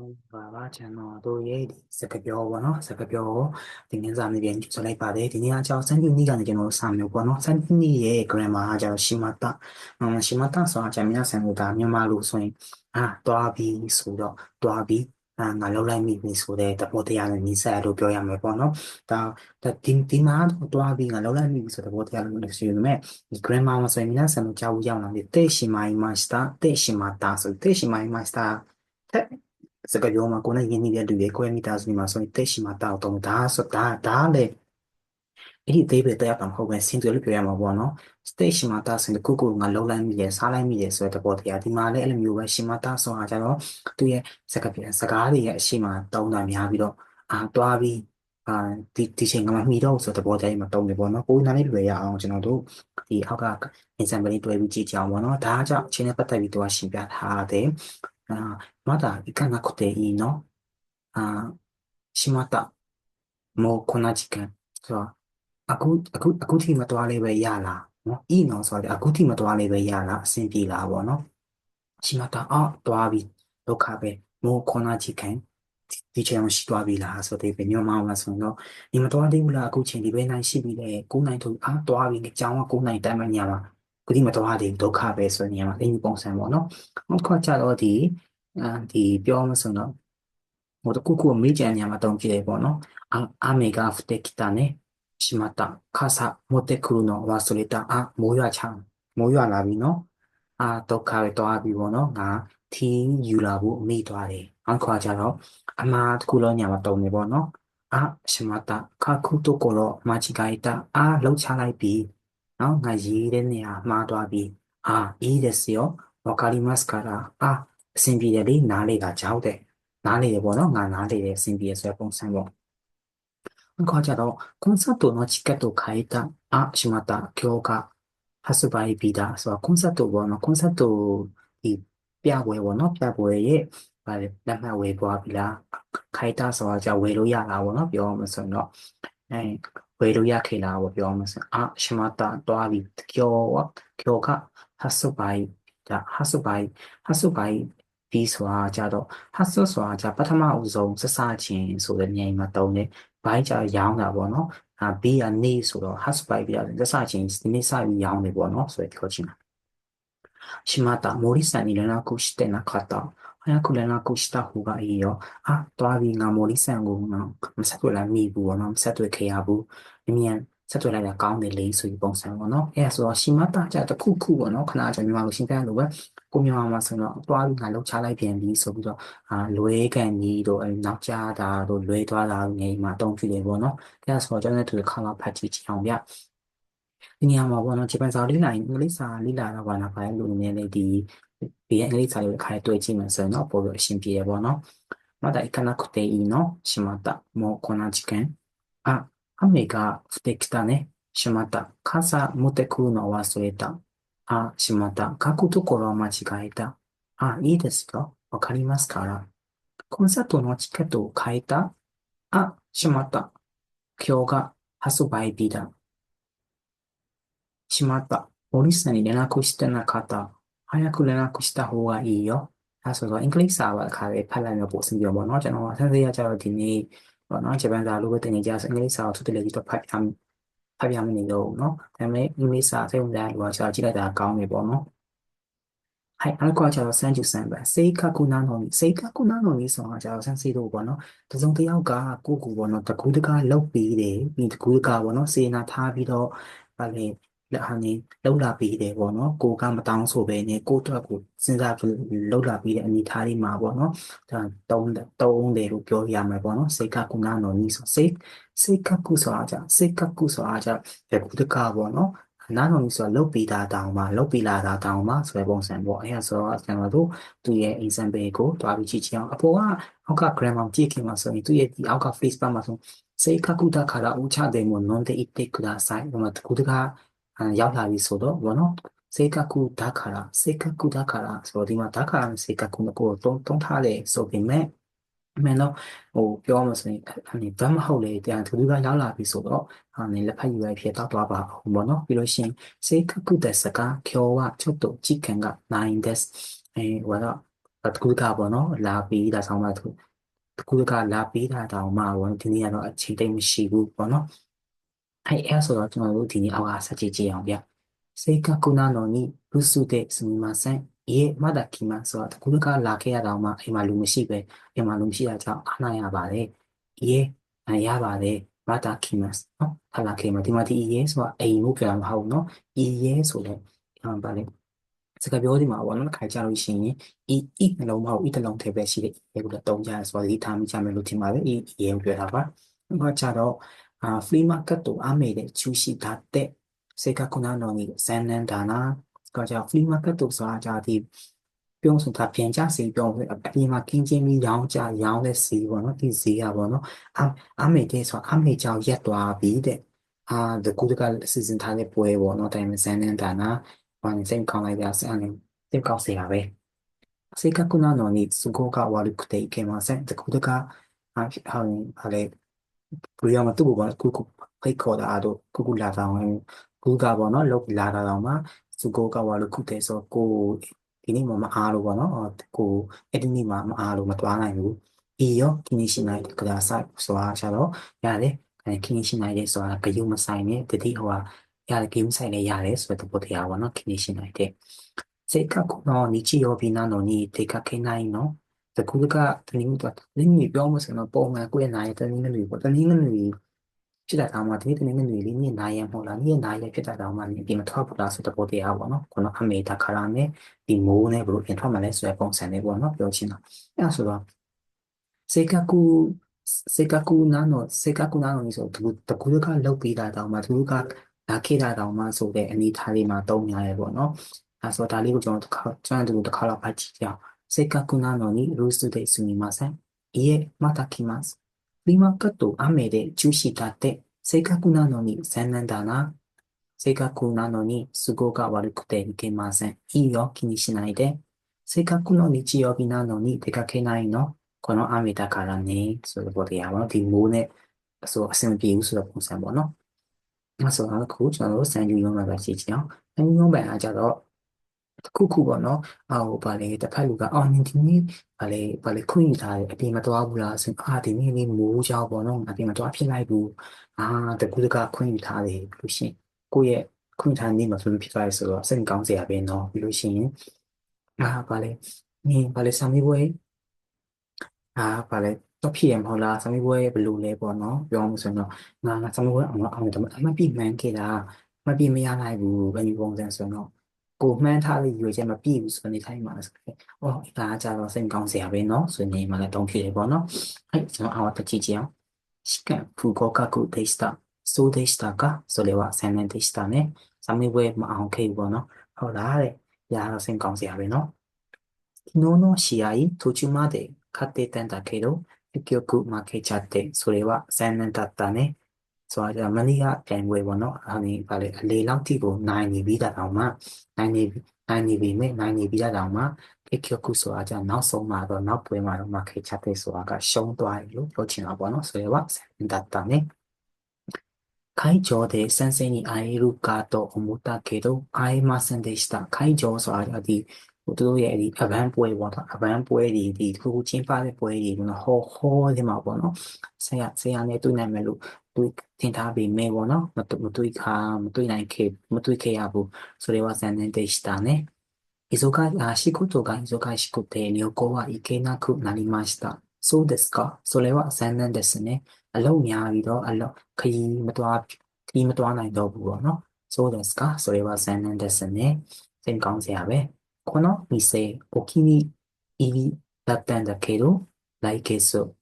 ဟုတ်ပါပါကျွန်တော်တို့ရဲ့ဒီစကားပြောပေါ့နော်စကားပြောဒီနေ့စာမျိုးပြန်ကြည့်လိုက်ပါတယ်ဒီနေ့အကြောင်းစန်တီနီကနေကျွန်တော်စာမျိုးပေါ့နော်စန်တီနီရဲ့ grammar ကကျွန်တော်ရှီမာတာရှီမာတာဆိုတာကျွန်တော်ဆန်ကိုဒါမြန်မာလိုဆိုရင်အာတွားပြီးဆိုတော့တွားပြီးအာငါလောက်လိုက်မိပြီဆိုတဲ့တဘောတရားနဲ့ညီဆက်လို့ပြောရမှာပေါ့နော်ဒါဒီဒီမှာတော့တွားပြီးငါလောက်လိုက်မိပြီဆိုတဲ့တဘောတရားလို့လည်းဆိုရမယ်ဒီ grammar မှာဆိုရင်မြန်မာဆန်ကိုကြားဖို့ရောက်လာတယ်တဲ့ရှီမာယီမာစတာတဲ့ရှီမာတာဆိုတဲ့ရှီမာယီမာစတာတဲ့ စကားပြောမှာကိုယ်နဲ့ရင်းနှီးတဲ့လူတွေကိုယ်မိသားစုမှာဆိုရင်တဲ့ရှိမတာတော့ဒါဆိုဒါဒါလေအဲ့ဒီအသေးပဲတရားပါမဟုတ်ပဲစင်သွယ်လို့ပြောရမှာပေါ့နော် stage မှာတာဆိုရင်ကိုကိုငါလုံးလိုက်မိတယ်စားလိုက်မိတယ်ဆိုတဲ့သဘောတရားဒီမှာလည်းအဲ့လိုမျိုးပဲရှင်မတာဆိုတာကြတော့သူ့ရဲ့စကားပြန်စကားတွေရဲ့အရှိမတုံးတာများပြီးတော့အာတွားပြီးအာဒီဒီချိန်ကမှမိတော့ဆိုတဲ့သဘောတရားမှာတုံးတယ်ပေါ့နော်ကိုယ်နားလေးလွယ်ရအောင်ကျွန်တော်တို့ဒီအောက်က example လေးတွဲပြီးကြည့်ကြအောင်ပေါ့နော်ဒါကြောင့်အချိန်နဲ့ပတ်သက်ပြီးတော့ရှင်းပြထားတယ်အာ まだ行かなくていいのあしまったもうこんな時間そうအခုအခုအခုထိမတော်လေးပဲရလားနော်ဤနော်ဆိုတော့အခုထိမတော်လေးပဲရလားအဆင်ပြေလားပေါ့နော်ရှိမတာအော်တော်ပြီဒုက္ခပဲမိုးခေါနာချီခံဒီချိန်မှရှိသွားပြီလားဆိုတဲ့ပဲညမအောင်လားဆိုတော့ဒီမတော်သေးဘူးလားအခုချိန်ဒီပဲနိုင်ရှိပြီလေ9နိုင်ထိုးအာတော်ပြီကြောင်းက9နိုင်တိုင်းမှညမှာခုဒီမတော်သေးဒုက္ခပဲဆိုနေမှာအင်းပုံစံပေါ့နော်နောက်ခေါ်ကြတော့ဒီ အာဒီပြောမဆိုတော့ဟိုတခုခုမေးကြံညမှာတုံးကြည့်တယ်ပေါ့နော်အာမေဂါဖတက်တာနဲ့しまった。傘持ってくるの忘れた。あ、မိုးရွာချောင်းမိုးရွာလာပြီနော်။အာဒုက္ခပဲတွားပြီပေါ့နော်။ငါထင်းယူလာဖို့မိသွားတယ်။အခုကြတော့အမှားတစ်ခုလုံးညာမှာတုံနေပေါ့နော်။အာしまった。ခခုところ間違えた。အာလှုပ်ချလိုက်ပြီ။နော်ငါရေးတဲ့နေရာမှားသွားပြီ။အာいいですよ。わかりますから。အာ အဆင်ပြေတယ်လေနားလေတာကြောက်တယ်။နားလေတယ်ပေါ့နော်။ငါနားလေတယ်အဆင်ပြေဆိုတဲ့ပုံစံပေါ့။ခေါ်ကြတော့コンサートのチケットを買えた。あ、しまった。今日が発売日だ。そう、コンサートဘောနော်။コンサートဒီပြပွဲပေါ့နော်။ပြပွဲရဲ့ဗာလေလက်မှတ်ဝယ်သွားပြီလား။ခိုက်တာဆိုတာじゃဝယ်လို့ရလားပေါ့နော်။ပြောမှဆိုတော့အဲဝယ်လို့ရခေလားပေါ့ပြောမှဆို။あ、しまった。တွားပြီ။今日は今日が発売だ。発売発売ပြီး ဆိုတာကြတော့ hustle ဆိုတာကြပထမအဆုံးစစချင်းဆိုတဲ့နေရာမှာတုံးတယ်ဘိုင်းကြရောင်းတာပေါ့နော်အာ B ကနေဆိုတော့ has by ပြတယ်လက်စချင်းဒီနေ့စပြီးရောင်းနေပေါ့နော်ဆိုရပြောချင်တာしまった森さんに連絡してなかった早く連絡した方がいいよあတွားပြီးငါ森さんကိုနော်မဆက်တွေ့လာမိဘူးပေါ့နော်မဆက်တွေ့ခဲ့ရဘူးအမြန် ဆက်တွေ့လိုက်တာကောင်းတယ်လေဆိုပြီးပုံစံပေါ့နော်အဲဆိုတော့しまったじゃတခုခုပေါ့နော်ခဏကြာမြန်မာလိုရှင်းပြလို့ပဲကိုမြန်မာမှာဆိုတော့တွားပြီးငါလှုပ်ချလိုက်ပြန်ပြီဆိုပြီးတော့အာလွဲကန်ကြီးတို့အဲနောက်ကျတာတို့လွဲသွားတာငယ်မှာအသုံးပြုတယ်ပေါ့နော်အဲဆိုတော့ကျွန်တော်တို့ခါလာဖတ်ကြည့်ကြအောင်ဗျဒီနေရာမှာပေါ့နော်ဂျပန်စာလေးလာရင်အင်္ဂလိပ်စာလေးလာတော့ဘာနာပါလဲလို့နည်းနည်းဒီဒီအင်္ဂလိပ်စာလေးခါတွေ့ကြည့်မှဆိုတော့ပို့လို့အဆင်ပြေရပေါ့နော်まだ行かなくていいのしまった。もうこんな時間。あ、 雨が降ってきたね。しまった。傘持ってくるの忘れた。あ、しまった。書くところを間違えた。あ、いいですか？わかりますから。コンサートのチケットを買えた？あ、しまった。今日が発売日だ。しまった。森さんに連絡してなかった。早く連絡した方がいいよ。あ、そうそう。イングリッサーは彼、彼のボスに呼ばなじゃの。先生やじゃう、ティ。 ပေါ့နော်ဂျပန်စာလိုပဲတင်နေကြဆိုအင်္ဂလိပ်စာကိုသူတလေးကြီးတော့ဖတ်ပြဖတ်ပြမနေတော့ဘူးเนาะဒါပေမဲ့အင်္ဂလိပ်စာစိတ်ဝင်စားလို့ကျွန်တော်ကြည့်လိုက်တာကောင်းနေပေါ့နော်はいあれこはじゃあ33番正確なのに正確なのにဆိုတာじゃあ先生တို့ပေါ့နော်တစုံတစ်ယောက်ကကိုကိုပေါ့နော်တကူးတကားလောက်ပြီးတယ်ပြီးတကူးတကားပေါ့နော်စေနာထားပြီးတော့ဗာလေ လက်ဟာနေလောက်လာပေးတယ်ပေါ့နော်ကိုကမတောင်းဆိုပဲနဲ့ကိုအတွက်ကိုစဉ်းစားပြီးလောက်လာပေးတဲ့အနေအထားလေးမှာပေါ့နော်ဒါတုံးတုံးတယ်လို့ပြောရမှာပေါ့နော်စိတ်ကကုနာနော်နီးဆိုစိတ်စိတ်ကကုဆိုအားကြစိတ်ကကုဆိုအားကြရကုတကပေါ့နော်နာနော်နီးဆိုလောက်ပေးတာတောင်းမှာလောက်ပေးလာတာတောင်းမှာဆိုတဲ့ပုံစံပေါ့အဲဒါဆိုတော့ကျွန်တော်တို့သူ့ရဲ့ example ကိုတွားပြီးကြည့်ချင်အောင်အပေါ်ကအောက်က grammar ကြည့်ခင်မှာဆိုရင်သူ့ရဲ့ဒီအောက်က Facebook မှာဆိုစိတ်ကကုတခါတာဦးချတယ်မို့ non တဲ့ it ကဒါဆိုင်ဒီမှာကုတက ရောက်လာပြီဆိုတော့ဘောနော်စေကကုဒါခါရစေကကုဒါခါရဆိုတော့ဒီမှာဒါခါရစေကကုကိုတုံးတုံးထားတယ်ဆိုပေမဲ့အမှန်တော့ဟိုပြောမှဆိုရင်အနေဘာမဟုတ်လေတရားသူတို့ကရောက်လာပြီဆိုတော့အနေလက်ဖက်ယူရိုက်ဖြစ်တော့သွားပါဘူးပေါ့နော်ပြီးလို့ရှင်စေကကုတဲ့စကားကျော်ဝချွတ်တော့ကြည့်ခံကနိုင်တဲ့အဲဟိုတော့တကူကပေါ့နော်လာပြီးဒါဆောင်မှသူတကူကလာပြီးတာတောင်မှပေါ့ဒီနေ့ကတော့အချိန်တိတ်မရှိဘူးပေါ့နော် အဲ့အဲဆိုတော့ကျွန်တော်တို့ဒီနေ့အောက်ကဆက်ကြည့်ကြည့်အောင်ဗျစေကကုနာနော်နီလူစုတဲ့စမီမဆန်ရေမဒါကီမဆိုတော့တကူတကလာခဲ့ရတော့မှအိမ်မှာလူမရှိပဲအိမ်မှာလူမရှိတာကြောင့်အားနိုင်ရပါတယ်ရေနိုင်ရပါတယ်မတာကီမတ်နော်အလာကေမဒီမှာဒီရေဆိုတာအိမ်လို့ပြောတာမဟုတ်ဘူးနော်ဤရေဆိုလဲဟမ်ပါလေစကားပြောဒီမှာပေါ့နော်ခါကြလို့ရှိရင်ဤဤနှလုံးမဟုတ်ဤတစ်လုံးထဲပဲရှိတဲ့ရေကိုလည်းတုံးကြရဆိုတော့ဒီထားမိကြမယ်လို့ထင်ပါတယ်ဤရေကိုပြောတာပါဘာကြတော့အာဖလီမာကတ် 아, 프리 마켓도 아메데 출시다 때 세가 코나노니 산난다나 그자 프리 마켓도 사자디 ပြုံးဆိုတာပြန်ကြစီပြုံးပြီးအပြင်မှာကင်းချင်းပြီးရောင်းကြရောင်းတဲ့စီပေါ့နော်ဒီစီကပေါ့နော်အအမေတဲ့ဆိုအမေကြောင့်ရက်သွားပြီတဲ့အာဒီကုဒကစီစဉ်ထားတဲ့ပွဲပေါ့နော်တိုင်းမစမ်းနေတာနာဘာနေစိတ်ကောင်းလိုက်တာစမ်းနေစိတ်ကောင်းစီတာပဲစိတ်ကကုနာနော်နီစကိုကဝါလူကတဲ့ကေမစက်ဒီကုဒကအာဟောင်းအလေး プリアマトゥボが、ここ、ペイコーダード、ここラダウン、ここがボの、ロキラダウンマ、都合が悪くて、そう、こう、ဒီနေ့မှမအားလို့ပေါ့နော်ကိုအဲ့ဒီနေ့မှမအားလို့မတွားနိုင်ဘူးဤရောခင်းရှိနိုင်ကြတာဆိုင်ဆိုတာရှာတော့ရတယ်အဲခင်းရှိနိုင်တဲ့ဆိုတာဂယုမဆိုင်နဲ့တတိဟိုဟာရတယ်ဂယုမဆိုင်နဲ့ရတယ်ဆိုတဲ့ပုတ်တရားပေါ့နော်ခင်းရှိနိုင်တဲ့せっかくの日曜日なのに出かけないの တကူကတနင်္ဂနွေတနင်္ဂနွေပြောမှဆိုတော့ပုံမှန်ကိုယ့်ရဲ့နာရီတနင်္ဂနွေပေါ့တနင်္ဂနွေဖြစ်တာတောင်မှဒီနေ့တနေ့နေ့လေးနေ့နိုင်ရမဟုတ်လားနေ့နိုင်ရဖြစ်တာတောင်မှနေပြင်မထွက်ဘူးလားဆိုတော့ပေါ်တရားပေါ့နော်ခုနအမေတာခါရာနဲ့ဒီမိုးနဲ့ဘလို့ပြင်ထွက်မှလဲဆိုရပုံစံလေးပေါ့နော်ပြောချင်တာအဲဆိုတော့စေကကူစေကကူနာနိုစေကကူနာနိုဆိုသူတကူကလောက်ပြီးတာတောင်မှသူကလာခေတာတောင်မှဆိုတဲ့အနေထားလေးမှာတုံးများရဲပေါ့နော်အဲဆိုဒါလေးကိုကျွန်တော်တစ်ခါကျွန်တော်တို့တစ်ခါလောက်ဖတ်ကြည့်ကြအောင် せっかくなのにルースですみません。い,え、また来ます。リマックと雨で中止だって、せっかくなのにせんねんだな。せっかくなのに都合が悪くて行けません。いいよ、気にしないで。せっかくの日曜日なのに出かけないの。この雨だからね。それこでやまてもね。そう、せんぴうそらこんせんもの。まあ、そう、あの、こっちのろ、せんりゅうのまがちいよ。せんりゅうのまがちい。 တော့တခုခုပေါ့နော်အာဟိုဗာလေတစ်ဖက်လူကအော်နင်ဒီနေ့ဗာလေဗာလေခွင့်ယူထားတယ်အပြင်မသွားဘူးလားဆိုအာဒီနေ့နေ့မိုးကြောက်ပေါ့နော်အပြင်မသွားဖြစ်လိုက်ဘူးအာတကူတကခွင့်ယူထားတယ်ပြီးလို့ရှိရင်ကိုယ့်ရဲ့ခွင့်ထားနေမှာဆိုလို့ဖြစ်သွားရဆိုတော့စိတ်ကောင်းစရာပဲနော်ပြီးလို့ရှိရင်အာဗာလေနင်ဗာလေဆာမီဘွေအာဗာလေတော့ဖြစ်ရမဟုတ်လားဆာမီဘွေဘယ်လိုလဲပေါ့နော်ပြောမှဆိုတော့ငါငါဆာမီဘွေအောင်အောင်တယ်အမပြမှန်းခဲ့တာမပြမရနိုင်ဘူးဘယ်လိုပုံစံဆိုတော့ ごめん、他で言うじゃま、ビーブスかね、タイマーです。お、いかあちゃらせんかんせやべんの、すね、まだドンキレボの。はい、そのあわたちじゃん。試験、不合格でした。そうでしたか?それは、残念でしたね。サミウェイもアンケイボの。ほら、あれ、やらせんかんせやべの。昨日の試合、途中まで勝ってたんだけど、結局負けちゃって、それは残念だったね。 ဆိုတော့မနီးကပြန်ပွဲပေါ့နော်အဲဒီဗာလေအလေလောက်တိကိုနိုင်နေပြီးတာတောင်မှနိုင်နေနိုင်နေပြီမဲ့နိုင်နေပြီးတာတောင်မှခေခေခုဆိုတာじゃနောက်ဆုံးမှာတော့နောက်ပွဲမှာတော့မခေချတဲ့ဆိုတာကရှုံးသွားတယ်လို့ပြောချင်တာပေါ့နော်それはだったね会場で先生に会えるかと思ったけど会えませんでした会場ဆိုတာဒီဟိုတို့ရဲ့ဒီအဗန်ပွဲပေါ့နော်အဗန်ပွဲဒီဒီခုခုချင်းပါတဲ့ပွဲဒီကတော့ဟောဟောဒီမှာပေါ့နော်ဆရာဆရာနဲ့တွေ့နိုင်မယ်လို့ တွေ့ထင်ထားပေမဲ့ပေါ့နော်မမတွေ့ခါမတွေ့နိုင်ခဲ့မတွေ့ခဲ့ရဘူးそれは残念でしたね忙しいことが忙しくて旅行は行けなくなりましたそうですかそれは残念ですねအလုံးများပြီးတော့အလုံးခရီးမတော်ခရီးမတော်နိုင်တော့ဘူးပေါ့နော်そうですかそれは残念ですねစိတ်ကောင်းစရာပဲこの店、お気に入りだったんだけど、来月、閉店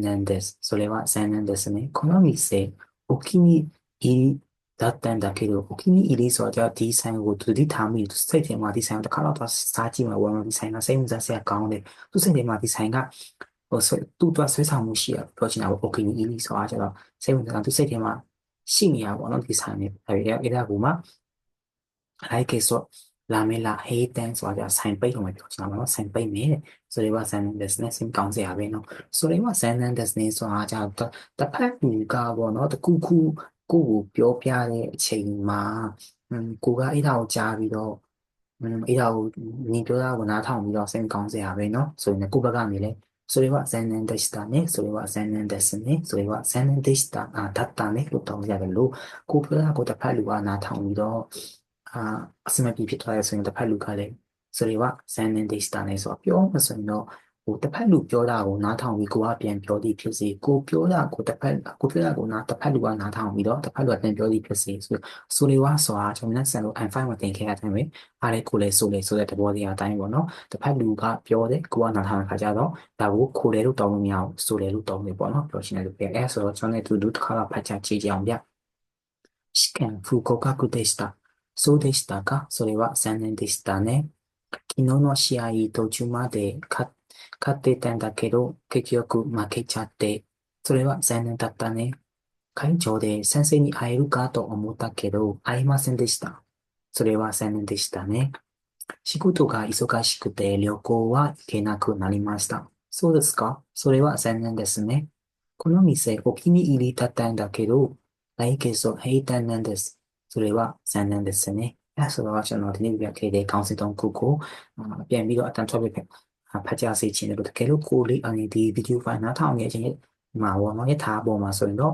なんです。それは残念ですね。この店、お気に入りだったんだけど、お気に入りဆိုတော့ဒီဆိုင်ကိုသူဒီထားမိသူစိတ်ထဲမှာဒီဆိုင်ကိုတစ်ခါတော့သွားစားကြည့်မှာဝယ်မှာဒီဆိုင်ကစိတ်ဝင်စားစရာကောင်းတယ်သူစိတ်ထဲမှာဒီဆိုင်ကဟိုဆွသူ့အတွက်ဆွဲဆောင်မှုရှိရပြောချင်တာပေါ့ okay နီးဆိုတာကျတော့စိတ်ဝင်စားသူစိတ်ထဲမှာရှိနေရပါတော့ဒီဆိုင်နဲ့အဲဒီအဲ့ဒါကမှ like ဆိုလာမဲလာဟေးတန်းဆိုတာဆိုင်ပိတ်လို့မပြောချင်တာပါနော်ဆိုင်ပိတ်မယ်တဲ့ ဆိုတော့ဆန်ဒက်စ်နဲ့စင်ကောင်းစရာပဲနော်ဆိုတော့ဆန်ဒက်စ်နဲ့ဆိုတာじゃတစ်ဖက်လူကပေါ့နော်တခုခုကိုကိုပြောပြတဲ့အချိန်မှာကိုကအဲ့ဒါကိုကြားပြီးတော့ อืมအဲ့ဒါကိုညီပြောတာကိုနားထောင်ပြီးတော့စိတ်ကောင်းစရာပဲเนาะဆိုရင်ကိုယ့်ဘက်ကနေလည်းそれは残念でしたね。それは残念ですね。それは残念でした。あ、だったね。လို့တောင်းရတယ်လို့ကိုပြောတာကိုတစ်ဖက်လူကနားထောင်ပြီးတော့အာအစမပြေဖြစ်သွားရဆိုရင်တစ်ဖက်လူကလည်း それは残念でしたねဆိုတော့ပြောမှဆိုရင်တော့ဟိုတစ်ဖက်လူပြောတာကိုနားထောင်ပြီးကိုကပြန်ပြောသည်ဖြစ်စေကိုပြောတာကိုတစ်ဖက်ကိုပြောတာကိုနားတစ်ဖက်လူကနားထောင်ပြီးတော့တစ်ဖက်လူကပြန်ပြောသည်ဖြစ်စေဆိုဆိုလေဝါဆိုတာကျွန်တော်လည်းဆန်လို့ I'm fine မတင်ခဲ့ရတဲ့ပဲအားလည်းကိုလည်းဆိုလေဆိုတဲ့သဘောတရားအတိုင်းပေါ့နော်တစ်ဖက်လူကပြောတယ်ကိုကနားထောင်တဲ့ခါကျတော့ဒါကိုခိုတယ်လို့တောင်းလို့မရဘူးဆိုတယ်လို့တောင်းတယ်ပေါ့နော်ပြောရှင်းတယ်လို့ပြောအဲဆိုတော့ကျွန်တော်လည်းသူတို့တစ်ခါတော့ဖတ်ချကြည့်ကြအောင်ဗျ試験不合格でした。そうでしたかそれは残念でしたね。 昨日の試合途中まで勝勝ってたんだけど、結局負けちゃって、それは残念だったね。会長で先生に会えるかと思ったけど、会えませんでした。それは残念でしたね。仕事が忙しくて旅行は行けなくなりました。そうですか？それは残念ですね。この店お気に入りだったんだけど、来月閉店なんです。それは残念ですね。 အဲဆိုတော့ကျွန်တော်ဒီနေ့ပြခဲ့တဲ့ခေါင်းစဉ်တုံးခုကိုပြန်ပြီးတော့အတန်ထွက်ပြဖတ်ကြားစေချင်တယ်လို့တကယ်လို့ကိုလေးအနေဒီဗီဒီယိုဖိုင်နားထောင်နေခြင်းမှာပေါ့နော်ရထားပေါ်မှာဆိုရင်တော့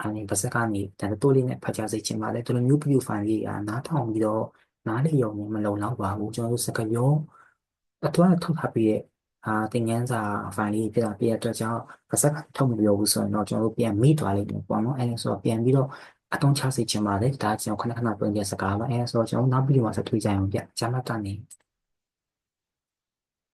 အနေပါစကနေတန်တိုးလေးနဲ့ဖတ်ကြားစေချင်ပါတယ်ဒီလိုမျိုးဗီဒီယိုဖိုင်လေးကနားထောင်ပြီးတော့နားလေရုံနဲ့မလုံလောက်ပါဘူးကျွန်တော်တို့စကားပြောအထွန်းထုတ်ထားပြီးရဲ့အာတင်ငန်းစာဖိုင်လေးပြတာပြရတဲ့ကြောင့်ပါစကထုတ်မပြောဘူးဆိုရင်တော့ကျွန်တော်တို့ပြန်မိသွားလိမ့်မယ်ပေါ့နော်အဲဒါဆိုတော့ပြန်ပြီးတော့ အတုံးချစေချင်ပါတယ်ဒါကျွန်တော်ခဏခဏပြောပြစကားပါအဲဆိုတော့ကျွန်တော်နောက်ဗီဒီယိုမှာဆက်တွေ့ကြအောင်ပြဂျာမတ်ကနေ